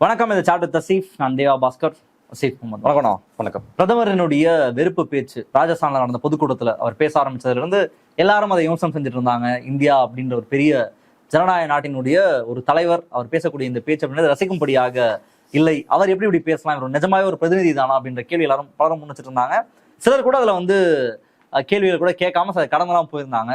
வணக்கம் இது சாட்டு தசீஃப். நான் தேவா பாஸ்கர். சீஃப் முகமது. வணக்கம்ண்ணா வணக்கம். பிரதமரினுடைய வெறுப்பு பேச்சு ராஜஸ்தான்ல நடந்த பொதுக்கூட்டத்துல அவர் பேச ஆரம்பிச்சதுல இருந்து எல்லாரும் அதை விமர்சனம் செஞ்சுட்டு இருந்தாங்க இந்தியா அப்படின்ற ஒரு பெரிய ஜனநாயக நாட்டினுடைய ஒரு தலைவர் அவர் பேசக்கூடிய இந்த பேச்சு அப்படின்றது ரசிக்கும்படியாக இல்லை. அவர் எப்படி இப்படி பேசலாம்? இவர் நிஜமாவே ஒரு பிரதிநிதி தானா? அப்படின்ற கேள்வி எல்லாரும் பலரும் முன் வச்சிட்டு இருந்தாங்க சிலர் கூட அதுல வந்து கேள்விகள் கூட கேட்காம சில கடந்தெல்லாம் போயிருந்தாங்க.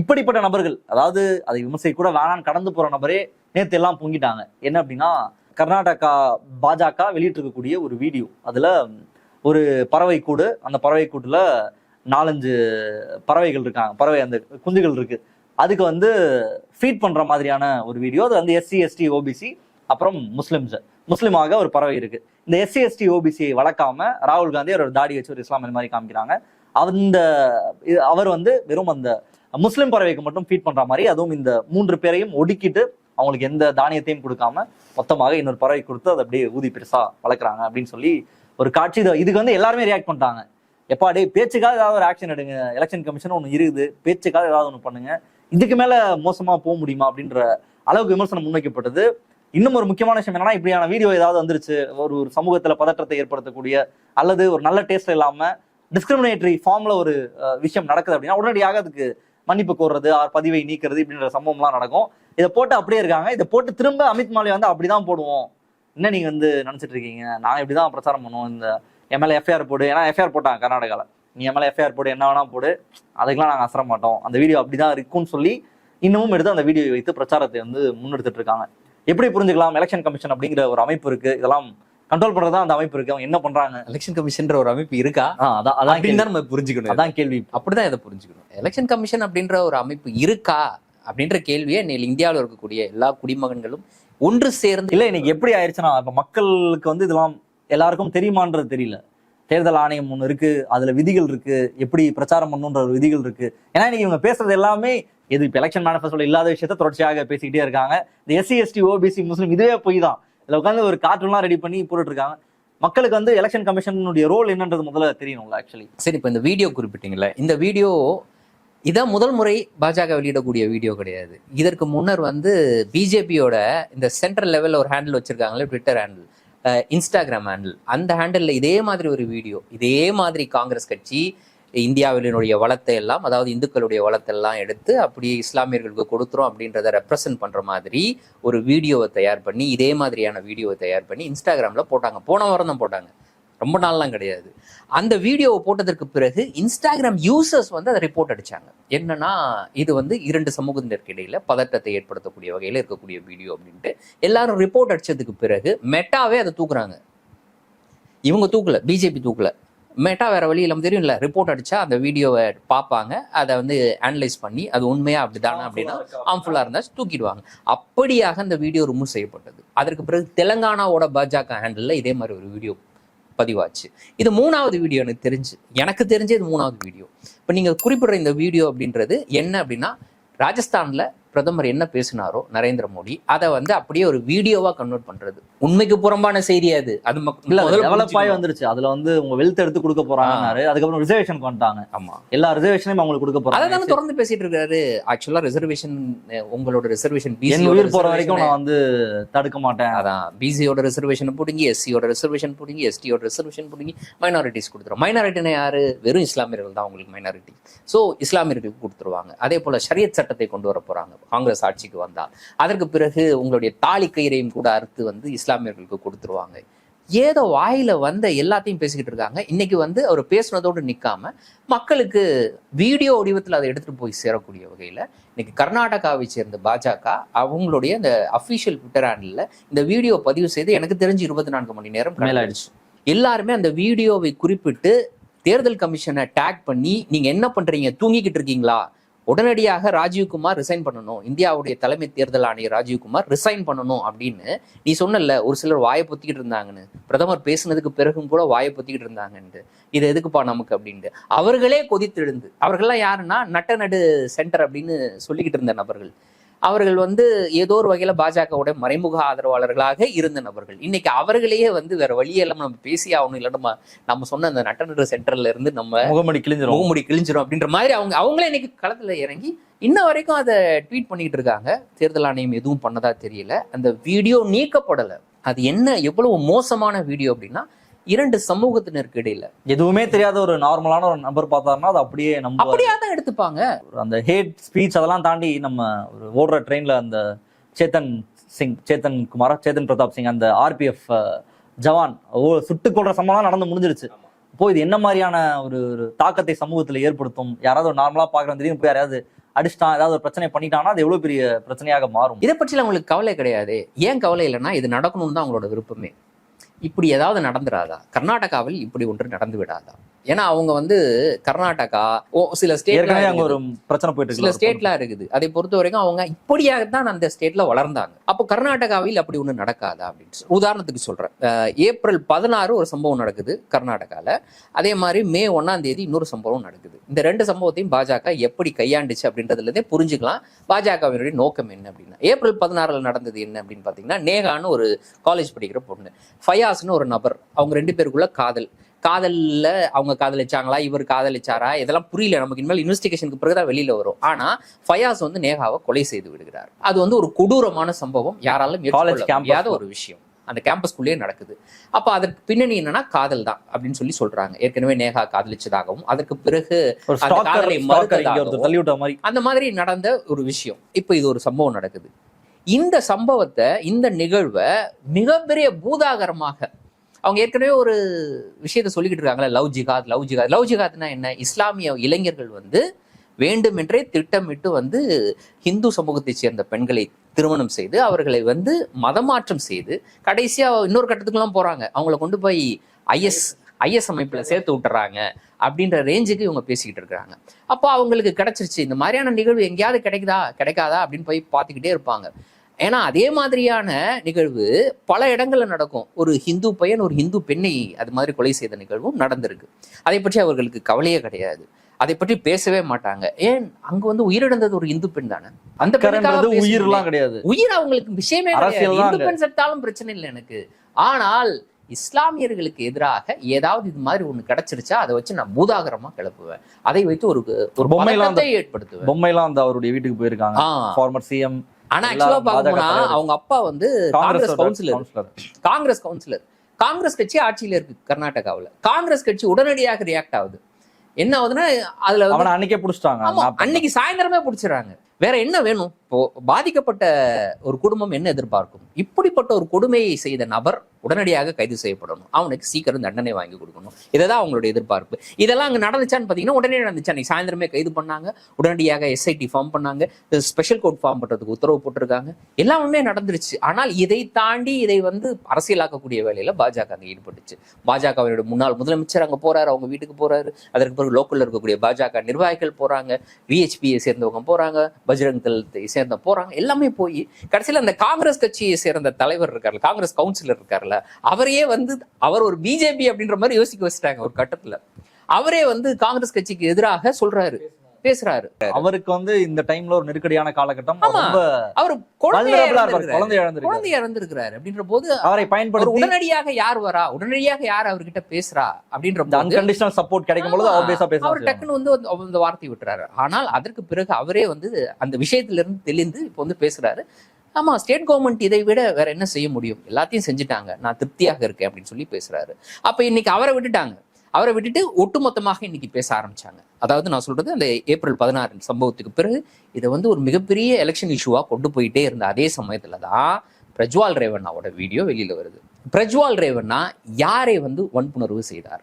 இப்படிப்பட்ட நபர்கள் அதாவது அதை விமர்சிக்க கூட வேணான்னு கடந்து போற நபரே நேத்து எல்லாம் பொங்கிட்டாங்க. என்ன அப்படின்னா கர்நாடகா பாஜக வெளியிட்டிருக்கக்கூடிய ஒரு வீடியோ. அதில் ஒரு பறவை கூடு அந்த பறவை கூட்டில் நாலஞ்சு பறவைகள் இருக்காங்க. பறவை அந்த குஞ்சுகள் இருக்கு. அதுக்கு வந்து ஃபீட் பண்ணுற மாதிரியான ஒரு வீடியோ. அது வந்து எஸ்சி எஸ்டி ஓபிசி அப்புறம் முஸ்லிம்ஸ் முஸ்லீமாக ஒரு பறவை இருக்கு. இந்த எஸ்சி எஸ்டி ஓபிசியை வளர்க்காம ராகுல் காந்தி அவரோட தாடி வச்சு ஒரு இஸ்லாமிய மாதிரி காமிக்கிறாங்க. அந்த இது- அவர் வந்து வெறும் அந்த முஸ்லிம் பறவைக்கு மட்டும் ஃபீட் பண்ற மாதிரி அதுவும் இந்த மூன்று பேரையும் ஒடுக்கிட்டு அவங்களுக்கு எந்த தானியத்தையும் கொடுக்காம மொத்தமாக இன்னொரு பறவை கொடுத்து அதை அப்படியே ஊதி பெருசா வளர்க்குறாங்க அப்படின்னு சொல்லி ஒரு காட்சி இது- இதுக்கு வந்து எல்லாருமே ரியாக்ட் பண்ணிட்டாங்க. எப்பா டே பேச்சுக்காக ஏதாவது ஒரு ஆக்ஷன் எடுங்க. எலெக்ஷன் கமிஷன் ஒன்று இருக்குது. பேச்சுக்காக ஏதாவது ஒன்று பண்ணுங்க. இதுக்கு மேல மோசமா போக முடியுமா அப்படின்ற அளவுக்கு விமர்சனம் முன்வைக்கப்பட்டது. இன்னும் ஒரு முக்கியமான விஷயம் என்னன்னா இப்படியான வீடியோ ஏதாவது வந்துருச்சு. ஒரு ஒரு சமூகத்துல பதற்றத்தை ஏற்படுத்தக்கூடிய அல்லது ஒரு நல்ல டேஸ்ட் இல்லாம டிஸ்கிரிமினேட்டரி ஃபார்ம்ல ஒரு விஷயம் நடக்குது அப்படின்னா உடனடியாக அதுக்கு மன்னிப்பு கோர்றது ஆர் பதிவை நீக்கிறது இப்படின்ற சம்பவம்லாம் நடக்கும். இதை போட்டு அப்படியே இருக்காங்க. இதை போட்டு திரும்ப அமித் மாலே வந்து அப்படிதான் போடுவோம். என்ன நீங்க வந்து நினைச்சிட்டு இருக்கீங்க? நான் இப்படிதான் பிரச்சாரம் பண்ணுவோம். இந்த எம்எல்ஏ எஃப்ஐஆர் போடு. ஏன்னா எஃப்ஐஆர் போட்டாங்க கர்நாடகால. நீ எம்எல்ஏ எஃப்ஐஆர் போடு என்ன வேணா போடு. அதுக்கெல்லாம் நாங்க அசர மாட்டோம். அந்த வீடியோ அப்படிதான் இருக்கும்னு சொல்லி இன்னமும் எடுத்து அந்த வீடியோவை வைத்து பிரச்சாரத்தை வந்து முன்னெடுத்துட்டு இருக்காங்க. எப்படி புரிஞ்சுக்கலாம்? எலெக்ஷன் கமிஷன் அப்படிங்கிற ஒரு அமைப்பு இருக்கு. இதெல்லாம் கண்ட்ரோல் பண்றதா அந்த அமைப்பு இருக்கு. அவங்க என்ன பண்றாங்க? எலெக்ஷன் கமிஷன்ற ஒரு அமைப்பு இருக்கா? அதான் அதான் நம்ம புரிஞ்சுக்கணும். அதான் கேள்வி. அப்படிதான் இதை புரிஞ்சுக்கணும். எலெக்ஷன் கமிஷன் அப்படின்ற ஒரு அமைப்பு இருக்கா? அப்படின்ற கேள்வியை இன்னைக்கு இந்தியாவில் இருக்கக்கூடிய எல்லா குடிமகன்களும் ஒன்று சேர்ந்து இல்ல இன்னைக்கு எப்படி ஆயிடுச்சுன்னா இப்ப மக்களுக்கு வந்து இதெல்லாம் எல்லாருக்கும் தெரியுமான்றது தெரியல. தேர்தல் ஆணையம் ஒண்ணு இருக்கு அதுல விதிகள் இருக்கு எப்படி பிரச்சாரம் பண்ணணுன்ற ஒரு விதிகள் இருக்கு. ஏன்னா இன்னைக்கு இவங்க பேசுறது எல்லாமே எது இப்ப எலெக்ஷன் மேனிஃபெஸ்டோல இல்லாத விஷயத்த தொடர்ச்சியாக பேசிக்கிட்டே இருக்காங்க. இந்த எஸ்சி எஸ்டி ஓபிசி முஸ்லீம் இதுவே பொய் தான். இதுல உட்காந்து ஒரு கார்ட்டூன்லாம் ரெடி பண்ணி போட்டுட்டு இருக்காங்க மக்களுக்கு வந்து எலெக்ஷன் கமிஷனுடைய ரோல் என்னன்றது முதல்ல தெரியணும்ல ஆக்சுவலி சரி இப்போ இந்த வீடியோ குறிப்பிட்டீங்கல்ல இந்த வீடியோ இதான் முதல் முறை பாஜக வெளியிடக்கூடிய வீடியோ கிடையாது. இதற்கு முன்னர் வந்து பிஜேபியோட இந்த சென்ட்ரல் லெவலில் ஒரு ஹேண்டில் வச்சிருக்காங்களே ட்விட்டர் ஹேண்டில் இன்ஸ்டாகிராம் ஹேண்டில் அந்த ஹேண்டில் இதே மாதிரி ஒரு வீடியோ இதே மாதிரி காங்கிரஸ் கட்சி இந்தியாவினுடைய வளத்தை எல்லாம் அதாவது இந்துக்களுடைய வளத்தை எல்லாம் எடுத்து அப்படியே இஸ்லாமியர்களுக்கு கொடுத்துரும் அப்படின்றத ரெப்ரசன்ட் பண்ணுற மாதிரி ஒரு வீடியோவை தயார் பண்ணி இதே மாதிரியான வீடியோவை தயார் பண்ணி இன்ஸ்டாகிராமில் போட்டாங்க. போன வாரம் தான் போட்டாங்க. ரொம்ப நாள்லாம் கிடையாது. அந்த வீடியோவை போட்டதற்கு பிறகு இன்ஸ்டாகிராம் யூசர்ஸ் வந்து அதை ரிப்போர்ட் அடிச்சாங்க. என்னன்னா இது வந்து இரண்டு சமூகத்தினருக்கு இடையில பதட்டத்தை ஏற்படுத்தக்கூடிய வகையில் இருக்கக்கூடிய வீடியோ அப்படின்ட்டு எல்லாரும் ரிப்போர்ட் அடிச்சதுக்கு பிறகு மெட்டாவே அதை தூக்குறாங்க. இவங்க தூக்கல பிஜேபி தூக்கல. மெட்டா வேற வழி இல்லாம தெரியும்ல ரிப்போர்ட் அடிச்சா அந்த வீடியோவை பார்ப்பாங்க அதை வந்து அனலைஸ் பண்ணி அது உண்மையா அப்படிதானா அப்படின்னா ஹார்ம்ஃபுல்லாக இருந்தால் தூக்கிடுவாங்க. அப்படியாக அந்த வீடியோ ரிமூவ் செய்யப்பட்டது. அதற்கு பிறகு தெலங்கானாவோட பாஜக ஹேண்டில் இதே மாதிரி ஒரு வீடியோ பதிவாச்சு. இது மூணாவது வீடியோ எனக்கு தெரிஞ்சு. எனக்கு தெரிஞ்சு இது மூணாவது வீடியோ இப்போ நீங்கள் குறிப்பிடுற இந்த வீடியோ அப்படின்றது என்ன அப்படின்னா ராஜஸ்தான்ல பிரதமர் என்ன பேசினாரோ நரேந்திர மோடி அதை வந்து அப்படியே ஒரு வீடியோவா கன்வெர்ட் பண்றது. உண்மைக்கு புறம்பான செய்தி அது. அது டெவலப் ஆகி. வந்துருச்சு. அதுல வந்து உங்க வெல்த் எடுத்து கொடுக்க போறாங்கன்னாரு. அதுக்கப்புறம் ரிசர்வேஷன் வந்துட்டாங்க ஆமா. எல்லா ரிசர்வேஷனையும் அவங்களுக்கு கொடுக்க அதை போறாங்க தொடர்ந்து பேசிட்டு இருக்காரு. ஆக்சுவலா ரிசர்வேஷன் உங்களோட ரிசர்வேஷன் என் உயிர் போற வரைக்கும் நான் வந்து தடுக்க மாட்டேன். அதான். பிசியோட ரிசர்வேஷன் போடுங்க எஸ்சியோட ரிசர்வேஷன் போடுங்க எஸ்டியோட ரிசர்வேஷன் போடுங்க மைனாரிட்டிஸ் கொடுத்துரும். மைனாரிட்டினா யாரு? வெறும் இஸ்லாமியர்கள் தான் உங்களுக்கு மைனாரிட்டி ஸோ இஸ்லாமியர்களுக்கு கொடுத்துருவாங்க. அதே போல ஷரியத் சட்டத்தை கொண்டு வர போறாங்க. காங்கிரஸ் ஆட்சிக்கு வந்தால். அதற்கு பிறகு உங்களுடைய தாலி கயிறையும் கூட அறுத்து வந்து இஸ்லாமியர்களுக்கு கொடுத்துருவாங்க. ஏதோ வாயில வந்த எல்லாத்தையும் பேசிக்கிட்டு இருக்காங்க. இன்னைக்கு வந்து அவர் பேசுனதோடு நிக்காம மக்களுக்கு வீடியோ வடிவத்தில் அதை எடுத்துட்டு போய் சேரக்கூடிய வகையில இன்னைக்கு கர்நாடகாவை சேர்ந்த பாஜக அவங்களுடைய அந்த அஃபிஷியல் ட்விட்டர் ஹேண்டில் இந்த வீடியோ பதிவு செய்து எனக்கு தெரிஞ்சு இருபத்தி நான்கு மணி நேரம் மேல மேலாயிடுச்சு. எல்லாருமே அந்த வீடியோவை குறிப்பிட்டு தேர்தல் கமிஷனை டேக் பண்ணி நீங்க என்ன பண்றீங்க? தூங்கிக்கிட்டு இருக்கீங்களா? உடனடியாக ராஜீவ்குமார் ரிசைன் பண்ணணும். இந்தியாவுடைய தலைமை தேர்தல் ஆணையர் ராஜீவ்குமார் ரிசைன் பண்ணணும் அப்படின்னு நீ சொன்னல ஒரு சிலர் வாயை பொத்திக்கிட்டு இருந்தாங்கன்னு. பிரதமர் பேசுனதுக்கு பிறகும் கூட வாயை பொத்திக்கிட்டு இருந்தாங்கன்ட்டு. இது எதுக்குப்பா நமக்கு அப்படின்ட்டு. அவர்களே கொதித்தெழுந்து அவர்கள்லாம் யாருன்னா நட்ட நடு சென்டர் அப்படின்னு சொல்லிக்கிட்டு இருந்த நபர்கள். அவர்கள் வந்து ஏதோ ஒரு வகையில பாஜகவுடைய மறைமுக ஆதரவாளர்களாக இருந்த நபர்கள் இன்னைக்கு அவர்களையே வந்து வேற வழியே இல்லாம நம்ம பேசி ஆகணும் இல்ல நம்ம நம்ம சொன்ன அந்த நட்டநடு சென்டர்ல இருந்து நம்ம முகமடி கிழிஞ்சிரும். முகமுடி கிழிஞ்சிரும் அப்படின்ற மாதிரி அவங்க அவங்களே இன்னைக்கு களத்துல இறங்கி இன்ன வரைக்கும் அதை ட்வீட் பண்ணிட்டு இருக்காங்க. தேர்தல் ஆணையம் எதுவும் பண்ணதா தெரியல. அந்த வீடியோ நீக்கப்படலை. அது என்ன எவ்வளவு மோசமான வீடியோ அப்படின்னா இரண்டு சமூகத்தினருக்கு இடையில. எதுவுமே தெரியாத ஒரு நார்மலான ஒரு நபர் பார்த்தாருன்னா அது அப்படியே நம்ம அப்படியே தான் எடுத்துப்பாங்க. அந்த ஹேட் ஸ்பீச் அதெல்லாம் தாண்டி நம்ம ஒரு ஓடுற ட்ரெயின்ல அந்த சேத்தன் சிங் சேத்தன் குமாரா சேத்தன் பிரதாப் சிங் அந்த ஆர்பிஎஃப் ஜவான் ஓ சுட்டுக் கொள்ற சம்பவம் நடந்து முடிஞ்சிருச்சு. அப்போ இது என்ன மாதிரியான ஒரு ஒரு தாக்கத்தை சமூகத்துல ஏற்படுத்தும்? யாராவது ஒரு நார்மலா பாக்குற திடீர்னு போய் யாராவது அடிச்சிட்டான் ஏதாவது ஒரு பிரச்சனை பண்ணிட்டான்னா அது எவ்வளவு பெரிய பிரச்சனையாக மாறும்? இதை பற்றில அவங்களுக்கு கவலை கிடையாது? ஏன் கவலை இல்லைன்னா இது நடக்கணும்னு தான் அவங்களோட விருப்பமே. இப்படி ஏதாவது நடந்துராதா? கர்நாடகாவில் இப்படி ஒன்று நடந்து விடாதா? ஏன்னா அவங்க வந்து கர்நாடகா ஓ சில அங்க ஸ்டேட் ஒரு பிரச்சனை போயிட்டு சில ஸ்டேட்லாம் இருக்குது. அதை பொறுத்த வரைக்கும் அவங்க இப்படியாக தான் அந்த ஸ்டேட்ல வளர்ந்தாங்க. அப்போ கர்நாடகாவில் அப்படி ஒண்ணு நடக்காதா அப்படின்னு. உதாரணத்துக்கு சொல்றேன். ஏப்ரல் பதினாறு ஒரு சம்பவம் நடக்குது கர்நாடகால. அதே மாதிரி மே ஒண்ணாம் தேதி இன்னொரு சம்பவம் நடக்குது. இந்த ரெண்டு சம்பவத்தையும் பாஜக எப்படி கையாண்டுச்சு அப்படின்றதுல இருந்தே புரிஞ்சுக்கலாம். பாஜகவினுடைய நோக்கம் என்ன அப்படின்னா ஏப்ரல் பதினாறுல நடந்தது என்ன அப்படின்னு பாத்தீங்கன்னா நேகான்னு ஒரு காலேஜ் படிக்கிற பொண்ணு. ஃபயாஸ்னு ஒரு நபர். அவங்க ரெண்டு பேருக்குள்ள காதல். காதல்ல அவங்க காதலிச்சாங்களா? இவர் காதலிச்சாரா? இதெல்லாம் புரியல. நமக்கு இனிமேல் இன்வெஸ்டிகேஷனுக்கு பிறகுதான் வெளியில வரும். ஆனா ஃபயாஸ் வந்து நேகாவை கொலை செய்து விடுகிறார். அது வந்து ஒரு கொடூரமான சம்பவம். யாராலும் முடியாத ஒரு விஷயம். அந்த கேம்பஸ்குள்ளேயே நடக்குது. அப்ப அதற்கு பின்னணி என்னன்னா காதல் தான் அப்படின்னு சொல்லி சொல்றாங்க. ஏற்கனவே நேகா காதலிச்சதாகவும் அதற்கு பிறகு அந்த மாதிரி நடந்த ஒரு விஷயம். இப்போ இது ஒரு சம்பவம் நடக்குது. இந்த சம்பவத்தை இந்த நிகழ்வை மிகப்பெரிய பூதாகரமாக அவங்க ஏற்கனவே ஒரு விஷயத்த சொல்லிக்கிட்டு இருக்காங்களே love jihad love jihad love ஜிகாத்னா என்ன? இஸ்லாமிய இளைஞர்கள் வந்து வேண்டுமென்றே திட்டமிட்டு வந்து ஹிந்து சமூகத்தைச் சேர்ந்த பெண்களை திருமணம் செய்து அவர்களை வந்து மதமாற்றம் செய்து கடைசியாக இன்னொரு கட்டத்துக்குலாம் போகிறாங்க அவங்கள கொண்டு போய் ஐஎஸ் ஐஎஸ் அமைப்புல சேர்த்து விட்டுறாங்க அப்படின்ற ரேஞ்சுக்கு இவங்க பேசிக்கிட்டு இருக்காங்க. அப்போ அவங்களுக்கு கிடைச்சிருச்சு. இந்த மாதிரியான நிகழ்வு எங்கேயாவது கிடைக்குதா? கிடைக்காதா? அப்படின்னு போய் பார்த்துக்கிட்டே இருப்பாங்க. ஏன்னா அதே மாதிரியான நிகழ்வு பல இடங்கள்ல நடக்கும். ஒரு ஹிந்து பையன் ஒரு ஹிந்து பெண்ணை அது மாதிரி கொலை செய்த நிகழ்வும் நடந்திருக்கு. அதை பற்றி அவர்களுக்கு கவலையே கிடையாது. அதை பற்றி பேசவே மாட்டாங்க. ஏன்? அங்க வந்து உயிரிழந்தது ஒரு இந்து பெண் தானே. அந்த. உயிர்லாம் கிடையாது. உயிர் அவங்களுக்கு விஷயமே கிடையாது. இந்து. பெண் செத்தாலும் பிரச்சனை இல்லை எனக்கு. ஆனால் இஸ்லாமியர்களுக்கு எதிராக ஏதாவது இது மாதிரி ஒண்ணு கிடைச்சிருச்சா அதை வச்சு நான் பூதாகரமா கிளப்புவேன். அதை வைத்து ஒரு ஒரு பதட்டத்தை ஏற்படுத்துவேன். பொம்மைலாம் அந்த அவருடைய வீட்டுக்கு போயிருக்காங்க. ஃபார்மர் சிஎம் ஆனா ஆக்சுவலா தலைவர்கள். அவங்க அப்பா வந்து Congress councillor. Congress councillor. Congress கட்சி ஆட்சியில இருக்கு கர்நாடகாவுல. காங்கிரஸ் கட்சி உடனடியாக ரியாக்ட் ஆகுது. என்ன ஆகுதுன்னா அதுல அன்னைக்கே புடிச்சிட்டாங்க. அன்னைக்கு சாயந்தரமே பிடிச்சிடறாங்க. வேற என்ன வேணும்? இப்போ பாதிக்கப்பட்ட ஒரு குடும்பம் என்ன எதிர்பார்க்கும்? இப்படிப்பட்ட ஒரு கொடுமையை செய்த நபர் உடனடியாக கைது செய்யப்படணும். அவனுக்கு சீக்கிரம் தண்டனை வாங்கி கொடுக்கணும். இதுதான் அவங்களுடைய எதிர்பார்ப்பு. இதெல்லாம் அங்கே நடந்துச்சான்னு பார்த்தீங்கன்னா உடனே நடந்துச்சு. அன்னைக்கு சாயந்தரமே கைது பண்ணாங்க. உடனடியாக எஸ்ஐடி ஃபார்ம் பண்ணாங்க. ஸ்பெஷல் கோர்ட் ஃபார்ம் பண்ணுறதுக்கு உத்தரவு போட்டிருக்காங்க. எல்லாமே நடந்துருச்சு. ஆனால் இதை தாண்டி இதை வந்து அரசியலாக்கக்கூடிய வேலையில பாஜக அங்கே ஈடுபட்டுச்சு. பாஜகவினுடைய முன்னாள் முதலமைச்சர் அங்கே போறாரு அவங்க வீட்டுக்கு போறாரு. அதற்கு பிறகு லோக்கல்ல இருக்கக்கூடிய பாஜக நிர்வாகிகள் போறாங்க. விஹெச்பியை சேர்ந்தவங்க போறாங்க. பஜ்ரங் தளத்தை சேர்ந்த போறாங்க. எல்லாமே போய் கடைசியில அந்த காங்கிரஸ் கட்சியை சேர்ந்த தலைவர் இருக்கார்ல காங்கிரஸ் கவுன்சிலர் இருக்கார்ல அவரையே வந்து அவர் ஒரு பிஜேபி அப்படின்ற மாதிரி யோசிக்க வச்சுட்டாங்க ஒரு கட்டத்துல. அவரே வந்து காங்கிரஸ் கட்சிக்கு எதிராக சொல்றாரு. பேசுறாரு. அவருக்கு வந்து இந்த டைம்ல ஒரு நெருக்கடியான காலகட்டம். ரொம்ப அவர். இழந்திருக்கிறாரு. குழந்தை இழந்திருக்காரு குழந்தைய இறந்திருக்கிறாரு அப்படின்ற போது அவரை அவர் பயன்படுத்தி உடனடியாக யார் வரா? உடனடியாக யார் அவர்கிட்ட பேசுறா? அப்படின்ற போது அன்கண்டிஷனல் சப்போர்ட் கிடைக்கும் பொழுது ஆமா. ஆப்வியஸா அவர் பேசலாம் டக்குன்னு வந்து அந்த- வார்த்தை விட்டுறாரு. ஆனால் அதற்கு பிறகு அவரே வந்து அந்த விஷயத்துல இருந்து தெளிந்து இப்போ வந்து பேசுறாரு. ஆமா ஸ்டேட் கவர்மெண்ட் இதை விட வேற என்ன செய்ய முடியும்? எல்லாத்தையும் செஞ்சுட்டாங்க. நான் திருப்தியாக இருக்கேன் அப்படின்னு சொல்லி பேசுறாரு. அப்ப இன்னைக்கு அவரை விட்டுட்டாங்க. அவரை விட்டுட்டு ஒட்டுமொத்தமாக இன்னைக்கு பேச ஆரம்பிச்சாங்க. அதாவது நான் சொல்றது அந்த ஏப்ரல் பதினாறு சம்பவத்துக்கு பிறகு இதை வந்து ஒரு மிகப்பெரிய எலெக்ஷன் இஷ்யூவாக கொண்டு போயிட்டே இருந்த அதே சமயத்தில் தான் பிரஜ்வால் ரேவண்ணாவோட வீடியோ வெளியில் வருது. பிரஜ்வால் ரேவண்ணா யாரை வந்து வன்புணர்வு செய்தார்?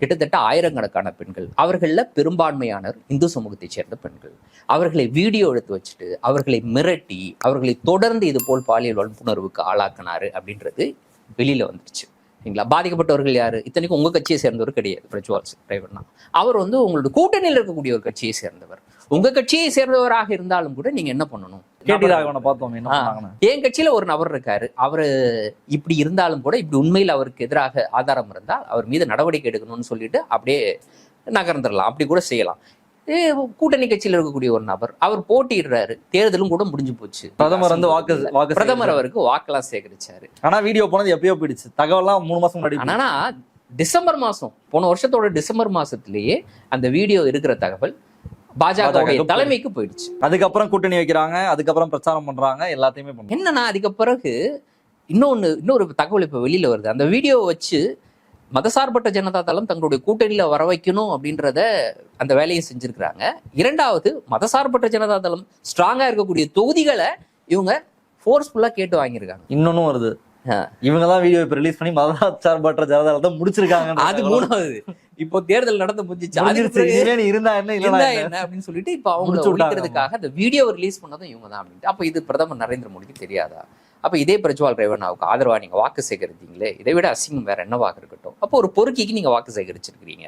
கிட்டத்தட்ட ஆயிரக்கணக்கான பெண்கள். அவர்களில் பெரும்பான்மையானர் இந்து சமூகத்தைச் சேர்ந்த பெண்கள். அவர்களை வீடியோ எடுத்து வச்சுட்டு அவர்களை மிரட்டி அவர்களை தொடர்ந்து இது போல் பாலியல் வன்புணர்வுக்கு ஆளாக்கினாரு அப்படின்றது வெளியில் வந்துருச்சு. சரிங்களா பாதிக்கப்பட்டவர்கள் யாரு? இத்தனைக்கும் உங்க கட்சியை சேர்ந்தவர் கிடையாது பிரஜ்வால் ரேவண்ணா. அவர் வந்து உங்களோட கூட்டணியில் இருக்கக்கூடிய ஒரு கட்சியை சேர்ந்தவர். உங்க கட்சியை சேர்ந்தவராக இருந்தாலும் கூட நீங்க என்ன பண்ணணும்? என் கட்சியில ஒரு நபர் இருக்காரு. அவரு இப்படி இருந்தாலும் கூட இப்படி உண்மையில் அவருக்கு எதிராக ஆதாரம் இருந்தால் அவர் மீது நடவடிக்கை எடுக்கணும்னு சொல்லிட்டு அப்படியே நகர்ந்துடலாம். அப்படி கூட செய்யலாம். கூட்டணி கட்சியில இருக்கக்கூடிய ஒரு நபர். அவர் போட்டியிடுறாரு. தேர்தலும் கூட முடிஞ்சு போச்சு. பிரதமர் வந்து வாக்கு வாக்கு பிரதமர். அவருக்கு வாக்கெல்லாம் சேகரிச்சாரு. ஆனா வீடியோ போனது எப்பயோ போயிடுச்சு. தகவல்லாம் மூணு மாசம் முன்னாடி. ஆனா டிசம்பர் மாசம் போன வருஷத்தோட டிசம்பர் மாசத்திலேயே அந்த வீடியோ இருக்கிற தகவல் பாஜகவுக்கு தலைமைக்கு போயிடுச்சு. அதுக்கப்புறம் கூட்டணி வைக்கிறாங்க அதுக்கப்புறம் பிரச்சாரம் பண்றாங்க எல்லாத்தையுமே என்னன்னா அதுக்கு பிறகு இன்னொன்னு இன்னொரு தகவல் இப்ப வெளியில வருது. அந்த வீடியோவை வச்சு மதசார்பற்ற ஜனதா தளம் தங்களுடைய கூட்டணியில வர வைக்கணும் அப்படின்றத அந்த வேலையை செஞ்சிருக்கிறாங்க. இரண்டாவது மதசார்பற்ற ஜனதா தளம் ஸ்ட்ராங்கா இருக்கக்கூடிய தொகுதிகளை இவங்க ஃபோர்ஸ்ஃபுல்லா கேட்டு வாங்கியிருக்காங்க. இன்னொன்னும் வருது. இவங்க தான் வீடியோ இப்ப ரிலீஸ் பண்ணி மதசார்பற்ற ஜனதால முடிச்சிருக்காங்க அது மூணாவது. இப்போ தேர்தல் நடந்து முடிஞ்சிச்சு இருந்தா என்ன இருந்தா என்ன? அப்படின்னு சொல்லிட்டு இப்ப விட்டாங்க. ஒழிக்கிறதுக்காக அந்த வீடியோ ரிலீஸ் பண்ணதும் இவங்க தான் அப்படின்ட்டு. அப்ப இது பிரதமர் நரேந்திர மோடிக்கு தெரியாதா? அப்போ இதே பிரஜ்வால் ரேவண்ணாவுக்கு ஆதரவா நீங்கள் வாக்கு சேகரித்தீங்களே? இதை விட அசிங்கம் வேற என்னவாக இருக்கட்டும்? அப்போ ஒரு பொறுக்கிக்கு நீங்கள் வாக்கு சேகரிச்சிருக்கிறீங்க.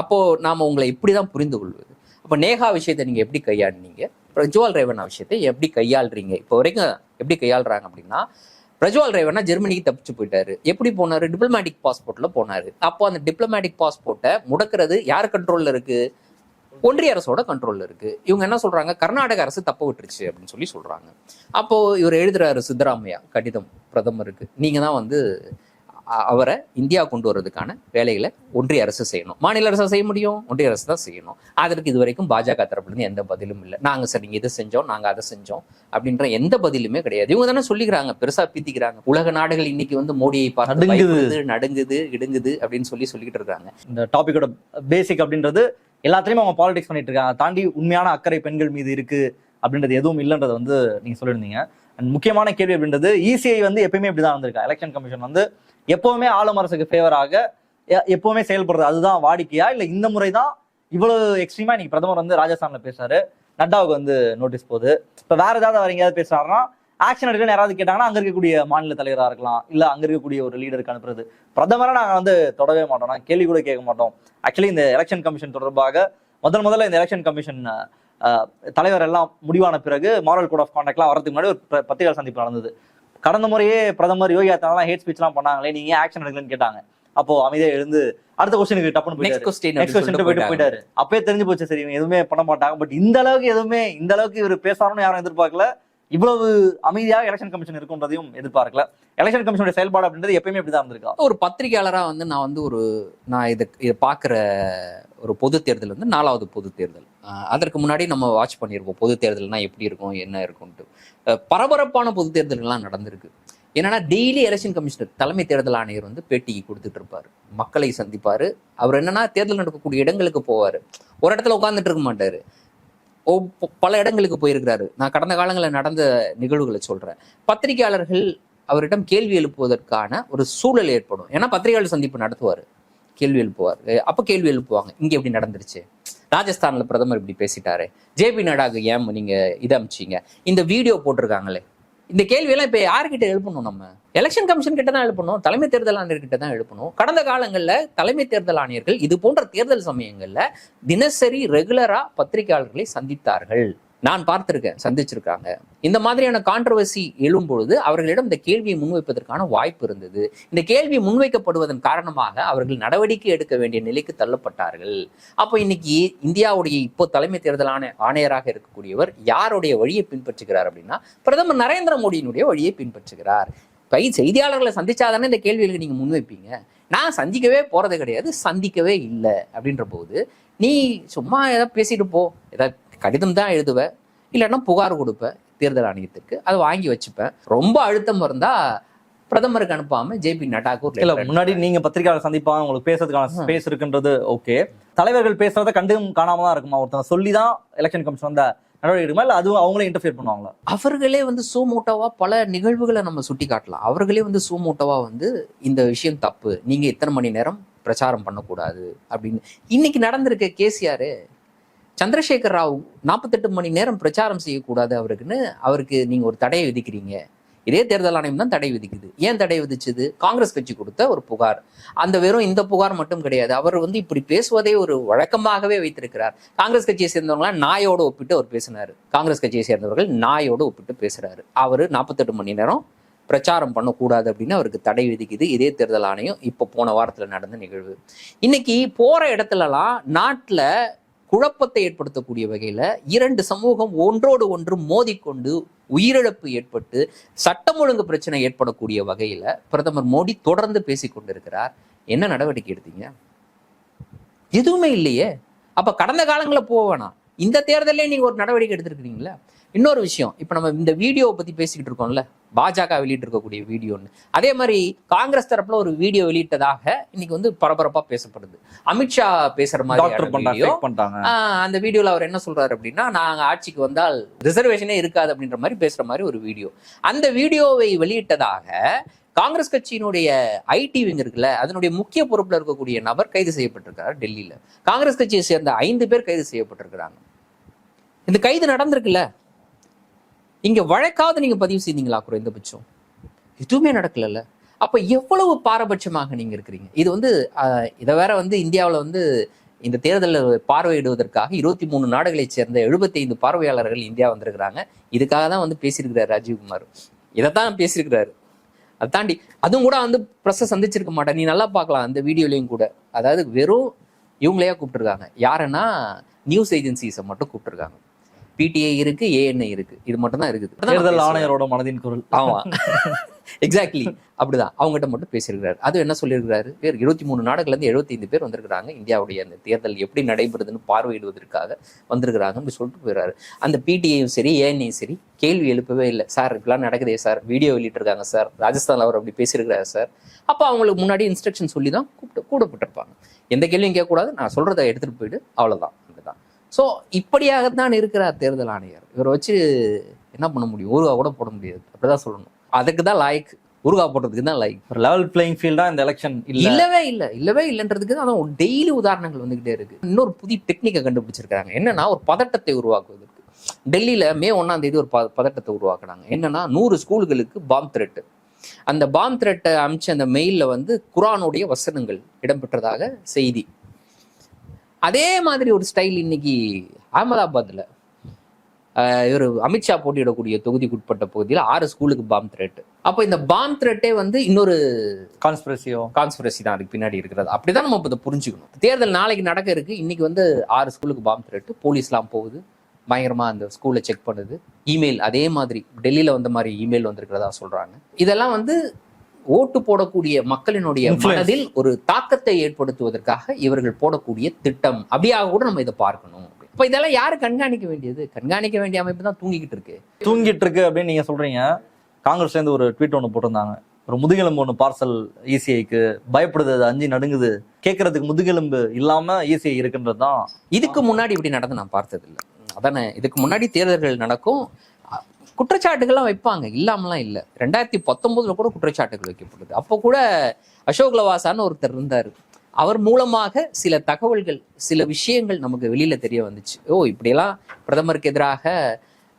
அப்போ நாம உங்களை இப்படி தான் புரிந்து கொள்வது அப்போ நேகா விஷயத்தை நீங்கள் எப்படி கையாளுனீங்க பிரஜ்வால் ரேவண்ணா விஷயத்தை எப்படி கையாளுறீங்க? இப்போ வரைக்கும் எப்படி கையாளுறாங்க அப்படின்னா பிரஜ்வால் ரேவண்ணா ஜெர்மனிக்கு தப்பிச்சு போயிட்டாரு. எப்படி போனாரு? டிப்ளமேட்டிக் பாஸ்போர்ட்ல போனாரு. அப்போ அந்த டிப்ளமேட்டிக் பாஸ்போர்ட்டை முடக்கிறது யார் கண்ட்ரோல்ல இருக்கு? ஒன்றிய அரசோட கண்ட்ரோல்ல இருக்கு. இவங்க என்ன சொல்றாங்க? கர்நாடக அரசு தப்ப விட்டுருச்சு அப்படின்னு சொல்லி சொல்றாங்க. அப்போ இவர் எழுதுறாரு சித்தராமையா கடிதம் பிரதமருக்கு நீங்க தான் வந்து அவரை இந்தியா கொண்டு வர்றதுக்கான வேலைகளை ஒன்றிய அரசு செய்யணும். மாநில அரசு செய்ய முடியும்? ஒன்றிய அரசு தான் செய்யணும். அதற்கு இது வரைக்கும் பாஜக தரப்புல இருந்து எந்த பதிலும் இல்லை. நாங்க சரி நீங்க இதை செஞ்சோம் நாங்க அதை செஞ்சோம் அப்படின்ற எந்த பதிலுமே கிடையாது. இவங்க தானே சொல்லிக்கிறாங்க பெருசா பீத்திக்கிறாங்க. உலக நாடுகள் இன்னைக்கு வந்து மோடியை பார்த்து நடுங்குது. இடுங்குது அப்படின்னு சொல்லி சொல்லிக்கிட்டு இருக்காங்க. இந்த டாபிக்கோட பேசிக் அப்படின்றது எல்லாத்துலயும் அவங்க பாலிடிக்ஸ் பண்ணிட்டு இருக்காங்க. தாண்டி உண்மையான அக்கறை பெண்கள் மீது இருக்கு அப்படின்றது எதுவும் இல்லைன்றதை வந்து நீங்க சொல்லியிருந்தீங்க. அண்ட் முக்கியமான கேள்வி அப்படின்றது இசிஐ வந்து எப்பயுமே இப்படிதான் வந்திருக்கா. எலெக்ஷன் கமிஷன் வந்து எப்பவுமே ஆளும் அரசுக்கு ஃபேவராக எப்பவுமே செயல்படுறது அதுதான் வாடிக்கையா? இல்ல இந்த முறை தான் இவ்வளவு எக்ஸ்ட்ரீமா இன்னைக்கு பிரதமர் வந்து ராஜஸ்தான்ல பேசுறாரு. நட்டாவுக்கு வந்து நோட்டீஸ் போகுது. இப்ப வேற ஏதாவது அவர் எங்கேயாவது பேசுறாருன்னா ஆக்ஷன் எடுக்கணும்னு யாராவது கேட்டாங்கன்னா அங்க இருக்கக்கூடிய மாநில தலைவரா இருக்கலாம் இல்ல அங்க இருக்கக்கூடிய ஒரு லீடருக்கு அனுப்புறது. பிரதமரை நாங்க வந்து தொடவே மாட்டோம். நான் கேள்வி கூட கேட்க மாட்டோம். ஆக்சுவலி இந்த எலெக்ஷன் கமிஷன் தொடர்பாக முதல் முதல்ல இந்த எலெக்ஷன் கமிஷன் தலைவர் எல்லாம் முடிவான பிறகு மாரல் கோட் ஆஃப் கான்டாக்ட்லாம் வரதுக்கு முன்னாடி ஒரு ப- பத்திரிகை சந்திப்பு நடந்தது. கடந்த முறையே பிரதமர் யோகி ஆதித்யநாத் ஹேட் ஸ்பீச்லாம் பண்ணாங்களே நீங்க ஆக்ஷன் எடுக்கலன்னு கேட்டாங்க. அப்போ அமைதியா எழுந்து அடுத்த கொஸ்டினுக்கு டப்புனு நெக்ஸ்ட் கொஸ்டின் போயிட்டு போயிட்டாரு. அப்பயே தெரிஞ்சு போச்சு சரி எதுவுமே பண்ண மாட்டாங்க. பட் இந்த அளவுக்கு எதுவுமே இந்த அளவுக்கு இவர் பேசாருன்னு யாரும் எதிர்பார்க்கல. இவ்வளவு அமைதியாக எலெக்ஷன் கமிஷன் இருக்குன்றதையும் எதிர்பார்க்கல. எலெக்ஷன் கமிஷனுடைய செயல்பாடு அப்படின்றது எப்பயுமே இப்படிதான் இருந்திருக்கா? ஒரு பத்திரிகையாளரா வந்து நான் வந்து ஒரு நான் இதை இதை பார்க்குற ஒரு பொது தேர்தல் வந்து நாலாவது பொது தேர்தல். அதற்கு முன்னாடி நம்ம வாட்ச் பண்ணியிருப்போம். பொது தேர்தல்னா எப்படி இருக்கும் என்ன இருக்கும்ட்டு பரபரப்பான பொது தேர்தல்கள்லாம் நடந்திருக்கு. என்னன்னா டெய்லி எலெக்ஷன் கமிஷனர் தலைமை தேர்தல் ஆணையர் வந்து பேட்டிக்கு கொடுத்துட்டு இருப்பார். மக்களை சந்திப்பார். அவர் என்னன்னா தேர்தல் நடக்கக்கூடிய இடங்களுக்கு போவார். ஒரு இடத்துல உட்காந்துட்டு இருக்க மாட்டார். பல இடங்களுக்கு போயிருக்கிறாரு. நான் கடந்த காலங்களில் நடந்த நிகழ்வுகளை சொல்றேன். பத்திரிகையாளர்கள் அவரிடம் கேள்வி எழுப்புவதற்கான ஒரு சூழல் ஏற்படும். ஏன்னா பத்திரிகையாளர் சந்திப்பு நடத்துவார். கேள்வி எழுப்புவார். அப்போ கேள்வி எழுப்புவாங்க. இங்கே எப்படி நடந்துருச்சு? ராஜஸ்தானில் பிரதமர் இப்படி பேசிட்டாரு. ஜேபி நடாக்கு ஏன் நீங்கள் இதை அமிச்சீங்க? இந்த வீடியோ போட்டிருக்காங்களே. இந்த கேள்வியெல்லாம் இப்போ யார்கிட்ட எழுப்பணும் நம்ம? எலெக்ஷன் கமிஷன் கிட்ட தான் எழுப்பணும் தலைமை தேர்தல் ஆணையர்கிட்ட தான் எழுப்பணும். கடந்த காலங்களில் தலைமை தேர்தல் ஆணையர்கள் இது போன்ற தேர்தல் சமயங்களில் தினசரி ரெகுலராக பத்திரிகையாளர்களை சந்தித்தார்கள். நான் பார்த்திருக்கேன் சந்திச்சிருக்காங்க. இந்த மாதிரியான கான்ட்ரவர்சி எழும்பொழுது அவர்களிடம் இந்த கேள்வியை முன்வைப்பதற்கான வாய்ப்பு இருந்தது. இந்த கேள்வி முன்வைக்கப்படுவதன் காரணமாக அவர்கள் நடவடிக்கை எடுக்க வேண்டிய நிலைக்கு தள்ளப்பட்டார்கள். அப்போ இன்னைக்கு இந்தியாவுடைய இப்போ தலைமை தேர்தல் ஆணையராக இருக்கக்கூடியவர் யாருடைய வழியை பின்பற்றுகிறார் அப்படின்னா பிரதமர் நரேந்திர மோடியினுடைய வழியை பின்பற்றுகிறார். பை செய்தியாளர்களை சந்திச்சாதானே இந்த கேள்விகளுக்கு நீங்கள் முன்வைப்பீங்க. நான் சந்திக்கவே போகிறது கிடையாது சந்திக்கவே இல்லை அப்படின்ற போது நீ சும்மா ஏதாவது பேசிட்டு போ. ஏதாவது கடிதம் தான் எழுதுவ இல்லைன்னா புகார் கொடுப்ப தேர்தல் ஆணையத்திற்கு அதை வாங்கி வச்சுப்பேன் ரொம்ப அழுத்தம் இருந்தா பிரதமருக்கு அனுப்பாம ஜேபி நட்டாக்கு ஒரு இல்ல முன்னாடி நீங்க பத்திரிகையாளர் சந்திப்பாங்க உங்களுக்கு பேசுறதுக்கான ஸ்பேஸ் இருக்குன்றது ஓகே தலைவர்கள் பேசுறத கண்டும் காணாம தான் இருக்குமா? ஒருத்தங்க சொல்லி தான் எலெக்ஷன் கமிஷன் வந்த நடவடிக்கை எடுக்குமா? இல்ல அதுவும் அவங்களே இன்டர்ஃபியர் பண்ணுவாங்களா? அவர்களே வந்து சூமூட்டவா பல நிகழ்வுகளை நம்ம சுட்டி காட்டலாம் அவர்களே வந்து சூமூட்டவா வந்து இந்த விஷயம் தப்பு. நீங்க இத்தனை மணி நேரம் பிரச்சாரம் பண்ணக்கூடாது அப்படின்னு. இன்னைக்கு நடந்திருக்க கேசிஆர் சந்திரசேகர் ராவ் நாற்பத்தெட்டு மணி நேரம் பிரச்சாரம் செய்யக்கூடாது அவருக்குன்னு அவருக்கு நீங்க ஒரு தடையை விதிக்கிறீங்க. இதே தேர்தல் ஆணையம் தான் தடை விதிக்குது. ஏன் தடை விதிச்சது? காங்கிரஸ் கட்சி கொடுத்த ஒரு புகார். அந்த வெறும் இந்த புகார் மட்டும் கிடையாது. அவர் வந்து இப்படி பேசுவதை ஒரு வழக்கமாகவே வைத்திருக்கிறார். காங்கிரஸ் கட்சியை சேர்ந்தவங்களாம் நாயோடு ஒப்பிட்டு அவர் பேசினார். காங்கிரஸ் கட்சியை சேர்ந்தவர்கள் நாயோடு ஒப்பிட்டு பேசுறாரு. அவர் நாற்பத்தெட்டு மணி நேரம் பிரச்சாரம் பண்ணக்கூடாது அப்படின்னு அவருக்கு தடை விதிக்குது. இதே தேர்தல் ஆணையம் இப்போ போன வாரத்தில் நடந்த நிகழ்வு. இன்னைக்கு போற இடத்துலலாம் நாட்டில் குழப்பத்தை ஏற்படுத்தக்கூடிய வகையில இரண்டு சமூகம் ஒன்றோடு ஒன்று மோதிக்கொண்டு உயிரிழப்பு ஏற்பட்டு சட்டம் ஒழுங்கு பிரச்சனை ஏற்படக்கூடிய வகையில பிரதமர் மோடி தொடர்ந்து பேசிக்கொண்டிருக்கிறார் என்ன நடவடிக்கை எடுத்தீங்க? எதுவுமே இல்லையே. அப்போ கடந்த காலங்களில் போவேனா இந்த தேர்தலே நீங்கள் ஒரு நடவடிக்கை எடுத்திருக்கிறீங்களா. இன்னொரு விஷயம் இப்போ நம்ம இந்த வீடியோவை பத்தி பேசிக்கிட்டு இருக்கோம்ல பாஜக வெளியிட்டு இருக்கக்கூடிய வீடியோன்னு. அதே மாதிரி காங்கிரஸ் தரப்புல ஒரு வீடியோ வெளியிட்டதாக இன்னைக்கு வந்து பரபரப்பா பேசப்படுது. அமித்ஷா பேசுற மாதிரி அந்த வீடியோல அவர் என்ன சொல்றாரு அப்படின்னா நாங்க ஆட்சிக்கு வந்தால் ரிசர்வேஷனே இருக்காது அப்படின்ற மாதிரி பேசுற மாதிரி ஒரு வீடியோ. அந்த வீடியோவை வெளியிட்டதாக காங்கிரஸ் கட்சியினுடைய ஐடி விங் இருக்குல்ல அதனுடைய முக்கிய பொறுப்புல இருக்கக்கூடிய நபர் கைது செய்யப்பட்டிருக்காரு டெல்லியில. காங்கிரஸ் கட்சியை சேர்ந்த ஐந்து பேர் கைது செய்யப்பட்டிருக்கிறாங்க. இந்த கைது நடந்திருக்குல்ல இங்க வழக்காவது நீங்க பதிவு செய்தீங்களா குறைந்தபட்சம்? எதுவுமே நடக்கலல்ல. அப்ப எவ்வளவு பாரபட்சமாக நீங்க இருக்கிறீங்க? இது வந்து இதை வேற வந்து இந்தியாவில் வந்து இந்த தேர்தலில் பார்வையிடுவதற்காக இருபத்தி மூணு நாடுகளைச் சேர்ந்த 75 பார்வையாளர்கள் இந்தியா வந்திருக்கிறாங்க. இதுக்காக தான் வந்து பேசியிருக்கிறார் ராஜீவ்குமார். இதை தான் பேசியிருக்கிறாரு. அதை தாண்டி அதுவும் கூட வந்து ப்ரெஸ்ஸை சந்திச்சிருக்க மாட்டேன். நீ நல்லா பார்க்கலாம் அந்த வீடியோலையும் கூட. அதாவது வெறும் இவங்களையா கூப்பிட்டுருக்காங்க. யாருன்னா நியூஸ் ஏஜென்சிஸை மட்டும் கூப்பிட்டுருக்காங்க. பிடிஐ இருக்கு ஏஎன்ஐ இருக்கு. இது மட்டும் தான் இருக்குது. தேர்தல் ஆணையரோட மனதின் குரல். ஆமா. எக்ஸாக்ட்லி அப்படிதான். அவங்ககிட்ட மட்டும் பேசியிருக்கிறாரு. அது என்ன சொல்லியிருக்கிறாரு? பேர் இருபத்தி மூணு நாடுகள்ல இருந்து 75 பேர் வந்திருக்கிறாங்க. இந்தியாவுடைய அந்த தேர்தல் எப்படி நடைபெறுதுன்னு பார்வையிடுவதற்காக வந்திருக்கிறாங்கன்னு சொல்லிட்டு போயிடுறாரு அந்த பிடிஐயும் சரி ஏஎன்ஐயும் சரி கேள்வி எழுப்பவே இல்லை. சார் இப்படிலாம் நடக்குதே சார். வீடியோ வெளியிட்டிருக்காங்க சார். ராஜஸ்தான்ல அவர் அப்படி பேசியிருக்கிறாரு சார். அப்போ அவங்களுக்கு முன்னாடி இன்ஸ்ட்ரக்ஷன் சொல்லி தான் கூப்பிட்டு கூடப்பட்டிருப்பாங்க. எந்த கேள்வியும் கேட்கக்கூடாது. நான் சொல்றதை எடுத்துட்டு போயிட்டு அவ்வளவுதான். ஸோ இப்படியாகத்தான் இருக்கிறார் தேர்தல் ஆணையர். இவரை வச்சு என்ன பண்ண முடியும்? ஊருகா கூட போட முடியாது. அப்படிதான் சொல்லணும். அதுக்கு தான் லாய்க் ஊருகா போடுறதுக்கு தான் லாய்க் ஒரு லெவல் பிளேயிங் ஃபீல்டா இந்த எலெக்ஷன் இல்ல. இல்லவே இல்ல. இல்லவே இல்லைன்றதுக்கு தான் அதான் டெய்லி உதாரணங்கள் வந்துகிட்டே இருக்கு. இன்னொரு புதிய டெக்னிக்கை கண்டுபிடிச்சிருக்காங்க என்னன்னா ஒரு பதட்டத்தை உருவாக்குவதற்கு. டெல்லியில மே ஒண்ணாம் தேதி ஒரு பதட்டத்தை உருவாக்குனாங்க என்னன்னா நூறு ஸ்கூல்களுக்கு பாம் த்ரெட் அந்த பாம் த்ரெட்டை அமிச்ச அந்த மெயில்ல வந்து குரானுடைய வசனங்கள் இடம்பெற்றதாக செய்தி. அதே மாதிரி ஒரு ஸ்டைல் இன்னைக்கு அகமதாபாத்ல ஆஹ் இவர் அமித்ஷா போட்டியிடக்கூடிய தொகுதிக்குட்பட்ட பகுதியில் ஆறு ஸ்கூலுக்கு பாம் த்ரெட் அப்போ இந்த பாம் த்ரெட்டே வந்து இன்னொரு கான்ஸ்பிரசியோ கான்ஸ்பிரசி தான் அதுக்கு பின்னாடி இருக்கிறது. அப்படிதான் நம்ம இப்போ இதை புரிஞ்சுக்கணும். தேர்தல் நாளைக்கு நடக்க இருக்கு. இன்னைக்கு வந்து ஆறு ஸ்கூலுக்கு பாம் த்ரெட்டு போலீஸ்லாம் போகுது. பயங்கரமா அந்த ஸ்கூலை செக் பண்ணுது. இமெயில் அதே மாதிரி டெல்லியில வந்த மாதிரி இமெயில் வந்திருக்கிறதா சொல்றாங்க. இதெல்லாம் வந்து ஓட்டு போடக்கூடிய மக்களினுடைய. மனதில் ஒரு தாக்கத்தை ஏற்படுத்துவதற்காக இவர்கள் போடக்கூடிய திட்டம். அப்படியாக கூட நம்ம இதை பார்க்கணும். இப்ப இதெல்லாம் யாரு கண்காணிக்க வேண்டியது? கண்காணிக்க வேண்டிய அமைப்பு தான் தூங்கிக்கிட்டு இருக்கு. தூங்கிட்டு இருக்கு அப்படின்னு நீங்க சொல்றீங்க. காங்கிரஸ்ல இருந்து ஒரு ட்வீட் ஒன்று போட்டிருந்தாங்க. ஒரு முதுகெலும்பு ஒன்று பார்சல் இசிஐக்கு பயப்படுது அது அஞ்சு நடுங்குது. கேட்கறதுக்கு முதுகெலும்பு இல்லாம இசிஐ இருக்குன்றது தான் இதுக்கு முன்னாடி இப்படி நடந்து நான் பார்த்ததில்லை. அதானே இதுக்கு முன்னாடி தேர்தல்கள் நடக்கும். குற்றச்சாட்டுகள்லாம் வைப்பாங்க. இல்லாமலாம் இல்லை. ரெண்டாயிரத்தி பத்தொம்போதில் கூட குற்றச்சாட்டுகள் வைக்கப்படுது அப்போ கூட அசோக் லவாசான்னு ஒருத்தர் இருந்தார். அவர் மூலமாக சில தகவல்கள் சில விஷயங்கள் நமக்கு வெளியில் தெரிய வந்துச்சு. ஓ இப்படியெல்லாம் பிரதமருக்கு எதிராக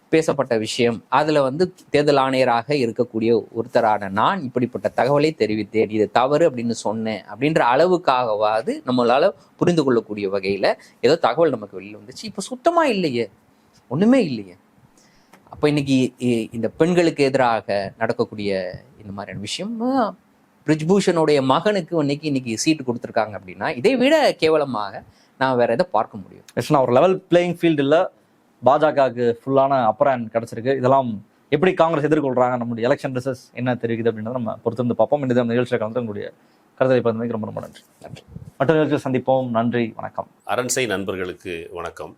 பேசப்பட்ட விஷயம். அதில் வந்து தேர்தல் ஆணையராக இருக்கக்கூடிய ஒருத்தரான நான் இப்படிப்பட்ட தகவலை தெரிவித்தேன். இது தவறு அப்படின்னு சொன்னேன் அப்படின்ற அளவுக்காகவாது நம்மளால் புரிந்து கொள்ளக்கூடிய வகையில் ஏதோ தகவல் நமக்கு வெளியில் வந்துச்சு. இப்போ சுத்தமாக இல்லையே. ஒன்றுமே இல்லையே. அப்போ இன்னைக்கு இ- இந்த பெண்களுக்கு எதிராக நடக்கக்கூடிய இந்த மாதிரியான விஷயம் பிரிஜ்பூஷனுடைய மகனுக்கு இன்னைக்கு இன்னைக்கு சீட்டு கொடுத்துருக்காங்க அப்படின்னா இதை விட கேவலமாக நான் வேற எதை பார்க்க முடியும். ஆக்சுவலா ஒரு லெவல் பிளேயிங் ஃபீல்டு இல்ல பாஜகவுக்கு ஃபுல்லான அப்பர் ஹேண்ட் கிடைச்சிருக்கு. இதெல்லாம் எப்படி காங்கிரஸ் எதிர்கொள்றாங்க? நம்முடைய எலெக்ஷன் ரிசல்ட்ஸ் என்ன தெரிவிக்குது அப்படின்றத நம்ம பொறுத்திருந்து பார்ப்போம். இந்த நிகழ்ச்சியில் கலந்து உங்களுடைய கருத்தை பகிர்ந்தமைக்கு ரொம்ப ரொம்ப நன்றி நன்றி. மற்ற நிகழ்ச்சியில் சந்திப்போம். நன்றி. வணக்கம். அரண்சை நண்பர்களுக்கு வணக்கம்.